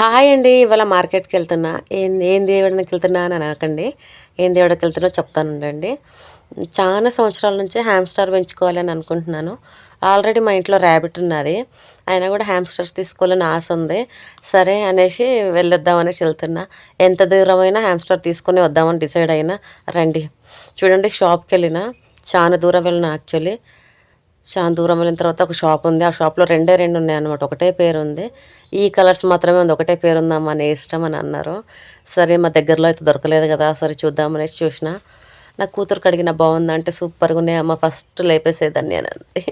Hi అండి ఇవాళ మార్కెట్కి వెళ్తున్నా. ఏం ఏం దేవుడికి వెళ్తున్నా అని అనకండి. ఏం దేవుడికి వెళ్తున్నా చెప్తానండి చాలా సంవత్సరాల నుంచి హ్యామ్స్టర్ పెంచుకోవాలని అనుకుంటున్నాను. ఆల్రెడీ మా ఇంట్లో ర్యాబిట్ ఉన్నది. అయినా కూడా హ్యామ్స్టర్స్ తీసుకోవాలని ఆశ ఉంది. సరే అనేసి వెళ్ళొద్దాం అనేసి వెళ్తున్నా. ఎంత దూరమైనా హ్యామ్స్టర్ తీసుకొని వద్దామని డిసైడ్ అయినా రండి. చూడండి షాప్కి వెళ్ళిన చాలా దూరం వెళ్ళిన యాక్చువల్లీ చాలా దూరం వెళ్ళిన తర్వాత ఒక షాప్ ఉంది. ఆ షాప్లో రెండే రెండు ఉన్నాయి అనమాట ఒకటే పేరు ఉంది ఈ కలర్స్ మాత్రమే ఉంది. ఒకటే పేరు ఉందా అని ఇష్టం అని అన్నారు. సరే మా దగ్గరలో అయితే దొరకలేదు కదా. సరే చూద్దామనేసి చూసిన. నా కూతురు కడిగిన బాగుందా అంటే సూపర్గా ఉన్నాయి అమ్మ. ఫస్ట్ లేపేసేదాన్ని అని అంది.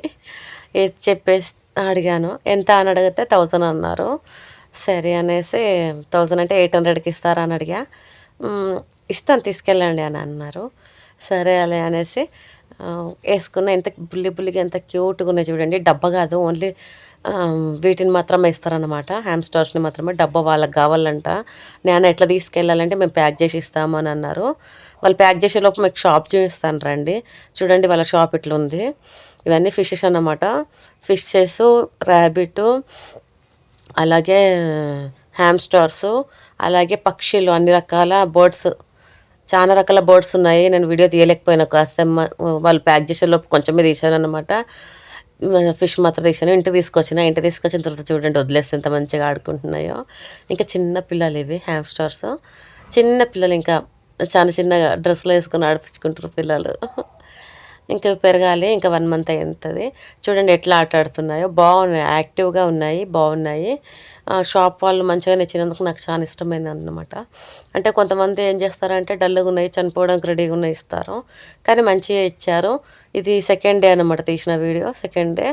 చెప్పేసి అడిగాను. ఎంత అని అడిగితే థౌజండ్ అన్నారు. సరే అనేసి థౌజండ్ అంటే ఎయిట్ హండ్రెడ్కి ఇస్తారా అని అడిగా. ఇస్తాను తీసుకెళ్ళండి అని అన్నారు. సరే అలా అనేసి వేసుకున్న ఎంత బుల్లి బుల్లిగా ఎంత క్యూట్గా ఉన్నాయి చూడండి. డబ్బా కాదు ఓన్లీ వీటిని మాత్రమే ఇస్తారనమాట హ్యామ్స్టర్స్ని మాత్రమే డబ్బా వాళ్ళకి కావాలంట. నేను ఎట్లా తీసుకెళ్ళాలంటే మేము ప్యాక్ చేసి ఇస్తామని అని అన్నారు. వాళ్ళు ప్యాక్ చేసే లోపు మీకు షాప్ చూపిస్తాను రండి. చూడండి వాళ్ళ షాప్ ఇట్లా ఉంది ఇవన్నీ ఫిషెస్ అన్నమాట. ఫిషెస్ ర్యాబిట్ అలాగే హ్యామ్స్టర్స్ అలాగే పక్షులు అన్ని రకాల బర్డ్స్ చాలా రకాల బర్డ్స్ ఉన్నాయి. నేను వీడియో తీయలేకపోయినా. కాస్త వాళ్ళు ప్యాక్ చేసేలోపు కొంచెమే తీశాను అనమాట ఫిష్ మాత్రం తీసాను ఇంటికి తీసుకొచ్చిన ఇంటికి తీసుకొచ్చిన తర్వాత చూడండి వదిలేస్తే ఎంత మంచిగా ఆడుకుంటున్నాయో. ఇంకా చిన్న పిల్లలు ఇవి హ్యామ్స్టర్స్ చిన్న పిల్లలు ఇంకా చాలా చిన్నగా డ్రెస్సులు వేసుకొని ఆడిపించుకుంటారు పిల్లలు. ఇంకా పెరగాలి ఇంకా వన్ మంత్ అవుతుంది చూడండి ఎట్లా ఆట ఆడుతున్నాయో. బాగున్నాయి యాక్టివ్గా ఉన్నాయి బాగున్నాయి. షాప్ వాళ్ళు మంచిగా నచ్చినందుకు నాకు చాలా ఇష్టమైంది అనమాట అంటే కొంతమంది ఏం చేస్తారంటే డల్గా ఉన్నాయి చనిపోవడానికి రెడీగా ఉన్నాయి ఇస్తారు. కానీ మంచిగా ఇచ్చారు. ఇది సెకండ్ డే అనమాట తీసిన వీడియో సెకండ్ డే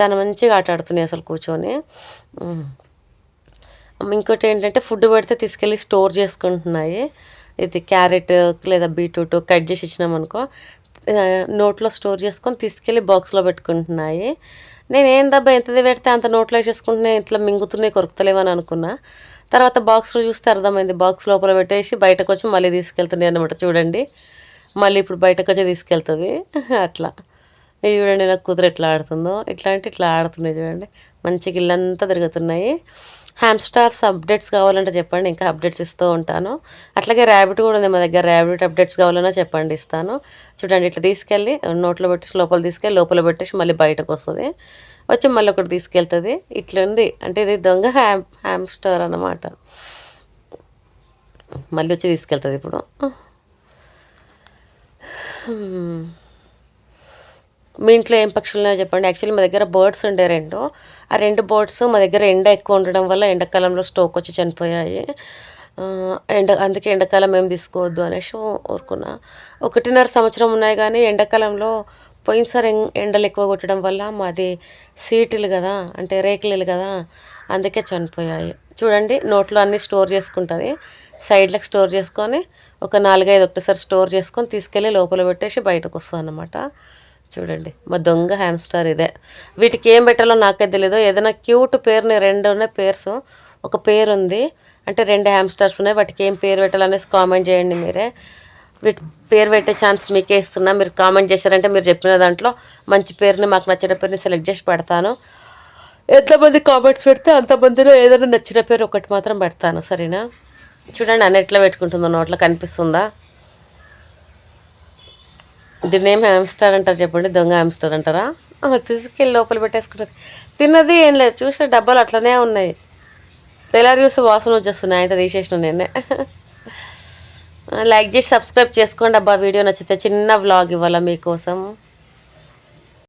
చాలా మంచిగా ఆట ఆడుతున్నాయి అసలు కూర్చొని. ఇంకోటి ఏంటంటే ఫుడ్ పెడితే తీసుకెళ్ళి స్టోర్ చేసుకుంటున్నాయి. ఇది క్యారెట్ లేదా బీట్రూట్ కట్ చేసి ఇచ్చినామనుకో. నోట్లో స్టోర్ చేసుకొని తీసుకెళ్ళి బాక్స్లో పెట్టుకుంటున్నాయి. నేను ఏం దబ్బా ఎంతది పెడితే అంత నోట్లో వేసేసుకుంటున్నాయి ఇట్లా మింగుతున్నాయి కొరకుతలేవని అనుకున్నా. తర్వాత బాక్స్లో చూస్తే అర్థమైంది బాక్స్ లోపల పెట్టేసి బయటకు వచ్చి మళ్ళీ తీసుకెళ్తున్నాయి అనమాట చూడండి మళ్ళీ ఇప్పుడు బయటకు వచ్చి తీసుకెళ్తుంది. అట్లా. ఇవి చూడండి నాకు కూతురు ఎట్లా ఆడుతుందో. ఇట్లా అంటే ఇట్లా ఆడుతున్నాయి చూడండి. మంచిగా ఇల్లంతా తిరుగుతున్నాయి. హ్యామ్స్టార్స్ అప్డేట్స్ కావాలంటే చెప్పండి ఇంకా అప్డేట్స్ ఇస్తూ ఉంటాను. అట్లాగే ర్యాబిట్ కూడా ఉంది మా దగ్గర ర్యాబిట్ అప్డేట్స్ కావాలన్నా చెప్పండి ఇస్తాను. చూడండి ఇట్లా తీసుకెళ్ళి నోట్లో పెట్టేసి లోపల తీసుకెళ్ళి లోపల పెట్టేసి మళ్ళీ బయటకు వస్తుంది. వచ్చి మళ్ళీ ఒకటి తీసుకెళ్తుంది. ఇట్లా ఉంది అంటే ఇది దొంగ హ్యామ్ హ్యామ్స్టర్ అన్నమాట. మళ్ళీ వచ్చి తీసుకెళ్తుంది ఇప్పుడు. మీ ఇంట్లో ఏం పక్షులు ఉన్నాయో చెప్పండి. యాక్చువల్లీ మా దగ్గర బర్డ్స్ ఉండే రెండు. ఆ రెండు బర్డ్స్ మా దగ్గర ఎండ ఎక్కువ ఉండడం వల్ల ఎండాకాలంలో స్టోక్ వచ్చి చనిపోయాయి. ఎండ అందుకే ఎండాకాలం ఏం తీసుకోవద్దు అనేసి ఊరుకున్నా. ఒకటిన్నర సంవత్సరం ఉన్నాయి కానీ ఎండాకాలంలో పోయినసారి ఎం- ఎండలు ఎక్కువ కొట్టడం వల్ల మాది సీటులు కదా అంటే రేకులు కదా అందుకే చనిపోయాయి. చూడండి నోట్లో అన్నీ స్టోర్ చేసుకుంటుంది. సైడ్లకు స్టోర్ చేసుకొని ఒక నాలుగైదు ఒకటిసారి స్టోర్ చేసుకొని తీసుకెళ్ళి లోపల పెట్టేసి బయటకు వస్తుంది అన్నమాట చూడండి మా దొంగ హ్యామ్స్టర్ ఇదే. వీటికి ఏం పెట్టాలో నాకే తెలియదు ఏదైనా క్యూట్ పేరుని రెండు ఉన్నాయి పేర్స్. ఒక పేరు ఉంది అంటే రెండు హ్యామ్స్టర్స్ ఉన్నాయి. వాటికి ఏం పేరు పెట్టాలనేసి కామెంట్ చేయండి మీరే. వీటి పేరు పెట్టే ఛాన్స్ మీకే ఇస్తున్నా. మీరు కామెంట్ చేశారంటే మీరు చెప్పిన దాంట్లో మంచి పేరుని మాకు నచ్చిన పేరుని సెలెక్ట్ చేసి పెడతాను. ఎంతమంది కామెంట్స్ పెడితే అంతమందిలో ఏదైనా నచ్చిన పేరు ఒకటి మాత్రం పెడతాను సరేనా? చూడండి అన్న ఎట్లా పెట్టుకుంటుందో నోట్లో కనిపిస్తుందా? దీన్ని ఏం హ్యామ్స్టర్ అంటారు చెప్పండి దొంగ హ్యామ్స్టర్ అంటారా? తీసుకెళ్ళి లోపల పెట్టేసుకుంటుంది. తిన్నది ఏం లేదు చూస్తే డబ్బాలు అట్లనే ఉన్నాయి. తెల్లారి చూస్తే వాసన వచ్చేస్తున్నాయి అయితే తీసేసిన నేనే. లైక్ చేసి సబ్స్క్రైబ్ చేసుకోండి అబ్బా వీడియో నచ్చితే చిన్న వ్లాగ్ ఇవ్వాలా మీకోసం.